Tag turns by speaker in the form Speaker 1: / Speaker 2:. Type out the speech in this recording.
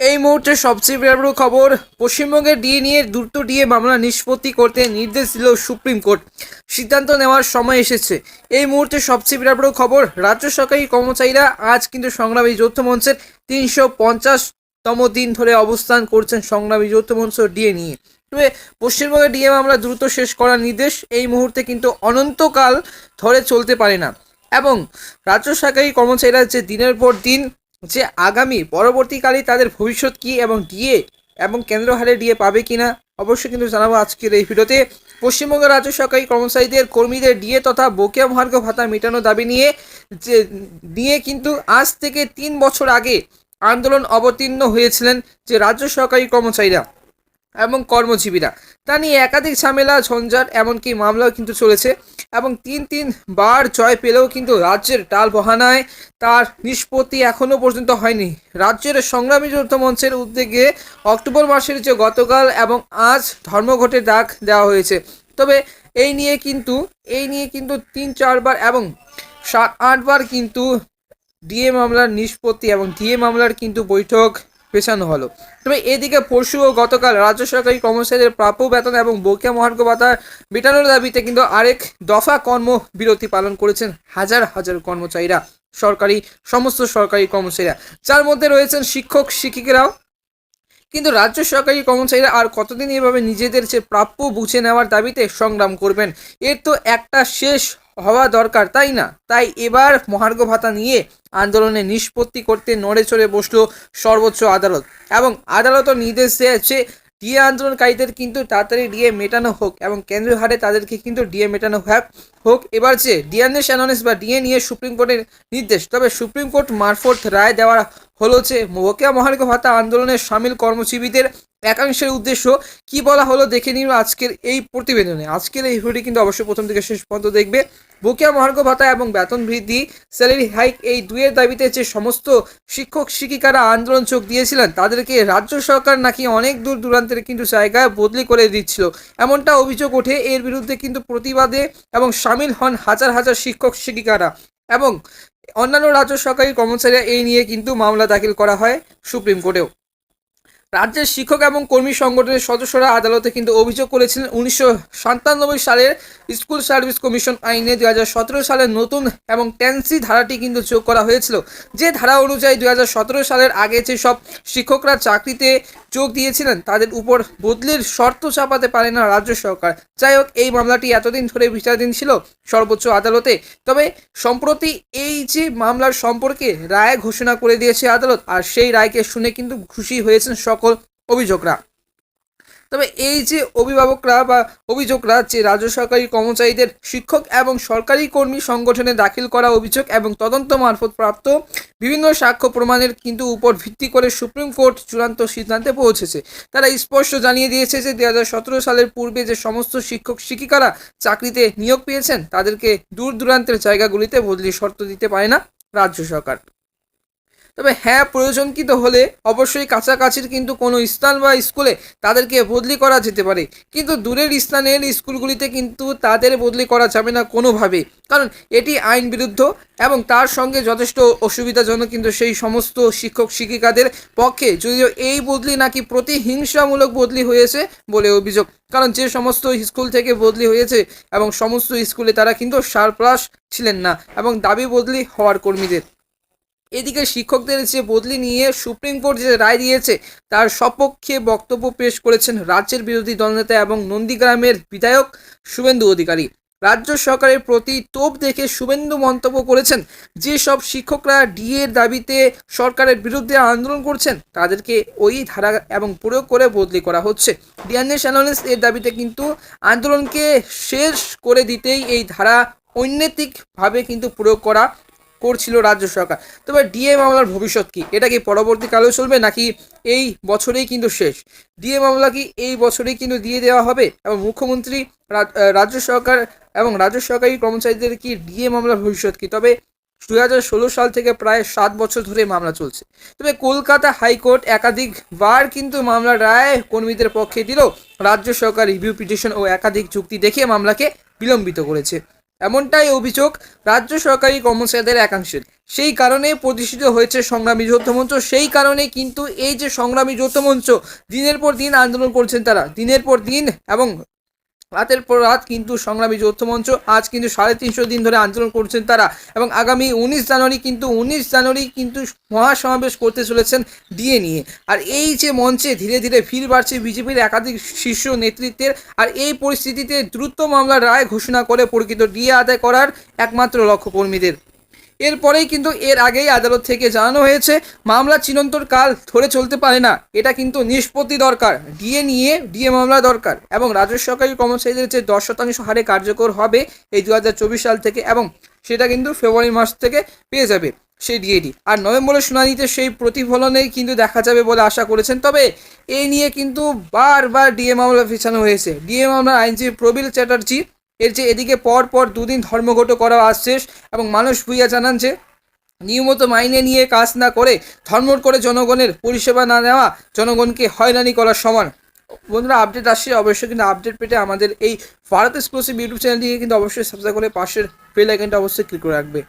Speaker 1: এই মুহূর্তে সবচেয়ে বড় খবর, পশ্চিমবঙ্গের ডিএ নিয়ে দ্রুত ডিএ মামলা নিষ্পত্তি করতে নির্দেশ দিল সুপ্রিম কোর্ট। সিদ্ধান্ত নেওয়ার সময় এসেছে। এই মুহূর্তে সবচেয়ে বড় খবর, রাজ্য সরকারি কর্মচারীরা আজ কিন্তু সংগ্রামী যৌথ মঞ্চের তিনশো পঞ্চাশতম দিন ধরে অবস্থান করছেন সংগ্রামী যৌথ মঞ্চ ডিএ নিয়ে। তবে পশ্চিমবঙ্গের ডিএ মামলা দ্রুত শেষ করার নির্দেশ এই মুহূর্তে কিন্তু অনন্তকাল ধরে চলতে পারে না। এবং রাজ্য সরকারি কর্মচারীরা যে দিনের পর দিন যে আগামী, পরবর্তীকালে তাদের ভবিষ্যৎ কি এবং ডিএ এবং কেন্দ্র হারে ডিএ পাবে কিনা অবশ্যই কিন্তু জানাব আজকের এই ভিডিওতে। পশ্চিমবঙ্গ রাজ্য সরকারি কর্মচারীদের, কর্মীদের ডিএ তথা বকেয়া মহার্ঘ ভাতা মেটানো দাবি নিয়ে যে, নিয়ে কিন্তু আজ থেকে তিন বছর আগে আন্দোলন অবতীর্ণ হয়েছিলেন যে রাজ্য সরকারি কর্মচারীরা এবং কর্মজীবীরা। তা নিয়ে একাধিক ঝামেলা, ঝঞ্ঝাট, এমনকি মামলাও কিন্তু চলেছে। এবং তিন তিন বার জয় পেলেও কিন্তু রাজ্যের টাল বহানায় তার নিষ্পত্তি এখনও পর্যন্ত হয়নি। রাজ্যের সংগ্রামী যৌথ মঞ্চের উদ্যোগে অক্টোবর মাসের যে গতকাল এবং আজ ধর্মঘটের ডাক দেওয়া হয়েছে। তবে এই নিয়ে কিন্তু, এই নিয়ে কিন্তু তিন চারবার এবং সাত আটবার কিন্তু ডিএ মামলার নিষ্পত্তি এবং ডিএ মামলার কিন্তু বৈঠক পেছানো হলো। তবে এদিকে পরশু ও গতকাল রাজ্য সরকারি কর্মচারীদের প্রাপ্য বেতন এবং বকেয়া মহার্ঘ ভাতা মেটানোর দাবিতে কিন্তু আরেক দফা কর্ম বিরতি পালন করেছেন হাজার হাজার কর্মচারীরা, সরকারি, সমস্ত সরকারি কর্মচারীরা। যার মধ্যে রয়েছেন শিক্ষক, শিক্ষিকারাও। কিন্তু রাজ্য সরকারি কর্মচারীরা আর কতদিন এভাবে নিজেদের যে প্রাপ্য বুঝে নেওয়ার দাবিতে সংগ্রাম করবেন, এর তো একটা শেষ হওয়া দরকার, তাই না? তাই এবার মহার্ঘ ভাতা নিয়ে আন্দোলনে নিষ্পত্তি করতে নড়ে চড়ে বসল সর্বোচ্চ আদালত এবং আদালতও নির্দেশ দিয়েছে, ডিএ আন্দোলনকারীদের কিন্তু তাড়াতাড়ি ডিএ মেটানো হোক এবং কেন্দ্রীয় হারে তাদেরকে কিন্তু ডিএ মেটানো হোক হোক। এবার যে ডিএনএস অ্যানোনেস বা ডিএ নিয়ে সুপ্রিম কোর্টের নির্দেশ, তবে সুপ্রিম কোর্ট মারফত রায় দেওয়া হলো যে বকেয়া মহার্ঘ ভাতা আন্দোলনের সামিল কর্মজীবীদের একাংশের উদ্দেশ্য কি বলা হলো দেখে নিন আজকের এই প্রতিবেদনে। আজকের এই ভিডিওটি কিন্তু অবশ্যই প্রথম থেকে শেষ পর্যন্ত দেখবে। বকেয়া মহার্ঘ ভাতা এবং বেতন বৃদ্ধি স্যালারি হাইক এই দুয়ের দাবিতে যে সমস্ত শিক্ষক শিক্ষিকারা আন্দোলন চোখ দিয়েছিলেন, তাদেরকে রাজ্য সরকার নাকি অনেক দূর দূরান্তের কিন্তু জায়গায় বদলি করে দিচ্ছিল। এমনটা অভিযোগ ওঠে, এর বিরুদ্ধে কিন্তু প্রতিবাদে এবং সামিল হন হাজার হাজার শিক্ষক শিক্ষিকারা এবং অন্যান্য রাজ্য সরকারি কর্মচারীরা এই নিয়ে কিন্তু মামলা দাখিল করা হয় সুপ্রিম কোর্টেও। রাজ্যের শিক্ষক এবং কর্মী সংগঠনের সদস্যরা আদালতে কিন্তু অভিযোগ করেছিলেন উনিশশো সাতানব্বই সালের স্কুল সার্ভিস কমিশন আইনে দুই হাজার সতেরো সালের নতুন এবং টেন্সি ধারাটি কিন্তু যোগ করা হয়েছিল। যে ধারা অনুযায়ী দুই হাজার সতেরো সালের আগে যে সব শিক্ষকরা চাকরিতে যোগ দিয়েছিলেন, তাদের উপর বদলির শর্ত চাপাতে পারে না রাজ্য সরকার। যাই হোক, এই মামলাটি এতদিন ধরে বিচারাধীন ছিল সর্বোচ্চ আদালতে। তবে সম্প্রতি এই যে মামলার সম্পর্কে রায় ঘোষণা করে দিয়েছে আদালত, আর সেই রায়কে শুনে কিন্তু খুশি হয়েছেন সকল অভিযোগরা। তবে এই যে অভিভাবকরা বা অভিযোগরা যে রাজ্য সরকারি কর্মচারীদের শিক্ষক এবং সরকারি কর্মী সংগঠনে দাখিল করা অভিযোগ এবং তদন্ত মারফত প্রাপ্ত বিভিন্ন সাক্ষ্য প্রমাণের কিন্তু উপর ভিত্তি করে সুপ্রিম কোর্ট চূড়ান্ত সিদ্ধান্তে পৌঁছেছে। তারা স্পষ্ট জানিয়ে দিয়েছে যে দুই হাজার সতেরো সালের পূর্বে যে সমস্ত শিক্ষক শিক্ষিকারা চাকরিতে নিয়োগ পেয়েছেন, তাদেরকে দূর দূরান্তের জায়গাগুলিতে বদলি শর্ত দিতে পারে না রাজ্য সরকার। তবে হ্যাঁ প্রয়োজনকৃত হলে অবশ্যই কাছাকাছির কিন্তু কোনো স্থান বা স্কুলে তাদেরকে বদলি করা যেতে পারে। কিন্তু দূরের স্থানের স্কুলগুলিতে কিন্তু তাদের বদলি করা যাবে না কোনোভাবে। কারণ এটি আইন বিরুদ্ধ এবং তার সঙ্গে যথেষ্ট অসুবিধাজনক কিন্তু সেই সমস্ত শিক্ষক শিক্ষিকাদের পক্ষে যদিও এই বদলি নাকি প্রতিহিংসামূলক বদলি হয়েছে বলে অভিযোগ। কারণ যে সমস্ত স্কুল থেকে বদলি হয়েছে এবং সমস্ত স্কুলে তারা কিন্তু সারপ্রাস ছিলেন না এবং দাবি বদলি হওয়ার কর্মীদের। এদিকে শিক্ষকদের যে বদলি নিয়ে সুপ্রিম কোর্ট যে রায় দিয়েছে, তার সপক্ষে বক্তব্য পেশ করেছেন রাজ্যের বিরোধী দলনেতা এবং নন্দীগ্রামের বিধায়ক শুভেন্দু অধিকারী। রাজ্য সরকারের প্রতি তোপ দেখে শুভেন্দু মন্তব্য করেছেন যে সব শিক্ষকরা ডিএর দাবিতে সরকারের বিরুদ্ধে আন্দোলন করছেন, তাদেরকে ওই ধারা এবং প্রয়োগ করে বদলি করা হচ্ছে। ডিএনএস অ্যানালিস এর দাবিতে কিন্তু আন্দোলনকে শেষ করে দিতেই এই ধারা ঐন্যতিকভাবে কিন্তু প্রয়োগ করা করছিল রাজ্য সরকার। তবে ডিএ মামলার ভবিষ্যৎ কি? এটা কি পরবর্তীকালেও চলবে নাকি এই বছরেই কিন্তু শেষ? ডিএ মামলা কি এই বছরেই কিন্তু দিয়ে দেওয়া হবে? এবং মুখ্যমন্ত্রী রাজ্য সরকার এবং রাজ্য সরকারি কর্মচারীদের কি ডিএ মামলার ভবিষ্যৎ কি? তবে দু হাজার ষোলো সাল থেকে প্রায় সাত বছর ধরে মামলা চলছে। তবে কলকাতা হাইকোর্ট একাধিকবার কিন্তু মামলার রায় কর্মীদের পক্ষে দিল। রাজ্য সরকার রিভিউ পিটিশন ও একাধিক চুক্তি দেখে মামলাকে বিলম্বিত করেছে। এমনটাই অভিযোগ রাজ্য সরকারি কর্মচারীদের একাংশের। সেই কারণে প্রতিষ্ঠিত হয়েছে সংগ্রামী যৌথমঞ্চ সেই কারণে কিন্তু এই যে সংগ্রামী যৌথমঞ্চ দিনের পর দিন আন্দোলন করছেন তারা। দিনের পর দিন এবং রাতের পর রাত কিন্তু সংগ্রামী যৌথ মঞ্চ আজ কিন্তু সাড়ে তিনশো দিন ধরে আন্দোলন করছেন তারা এবং আগামী উনিশ জানুয়ারি কিন্তু, উনিশ জানুয়ারি কিন্তু মহাসমাবেশ করতে চলেছেন ডিএ নিয়ে। আর এই যে মঞ্চে ধীরে ধীরে ভিড় বাড়ছে বিজেপির একাধিক শীর্ষ নেতৃত্বের, আর এই পরিস্থিতিতে দ্রুত মামলার রায় ঘোষণা করে প্রকৃত ডিএ আদায় করার একমাত্র লক্ষ্য কর্মীদের এরপরেই কিন্তু এর আগেই আদালত থেকে জানানো হয়েছে, মামলা চিরন্তর কাল ধরে চলতে পারে না। এটা কিন্তু নিষ্পত্তি দরকার, ডিএ নিয়ে, ডিএ মামলা দরকার এবং রাজ্য সরকারি কর্মচারীদের যে দশ শতাংশ হারে কার্যকর হবে এই দু হাজার চব্বিশ সাল থেকে এবং সেটা কিন্তু ফেব্রুয়ারি মাস থেকে পেয়ে যাবে সেই ডিএডি। আর নভেম্বরের শুনানিতে সেই প্রতিফলনেই কিন্তু দেখা যাবে বলে আশা করেছেন। তবে এই নিয়ে কিন্তু বারবার ডিএ মামলা ফেছানো হয়েছে। ডিএ মামলার আইনজীবী প্রবীর চ্যাটার্জি এর যে এদিকে পর পর দুদিন ধর্মঘট করা শেষ এবং মানুষ ভুইয়া জানান যে, নিয়মিত মাইনে নিয়ে কাজ না করে ধর্মঘট করে জনগণের পরিষেবা না নেওয়া জনগণকে হয়রানি করার সমান। বন্ধুরা আপডেট আসছে, অবশ্যই কিন্তু আপডেট পেতে আমাদের এই ভারত এক্সক্লুসিভ ইউটিউব চ্যানেলটিকে কিন্তু অবশ্যই সাবস্ক্রাইব করে পাশের বেল আইকনটা অবশ্যই ক্লিক করে রাখবে।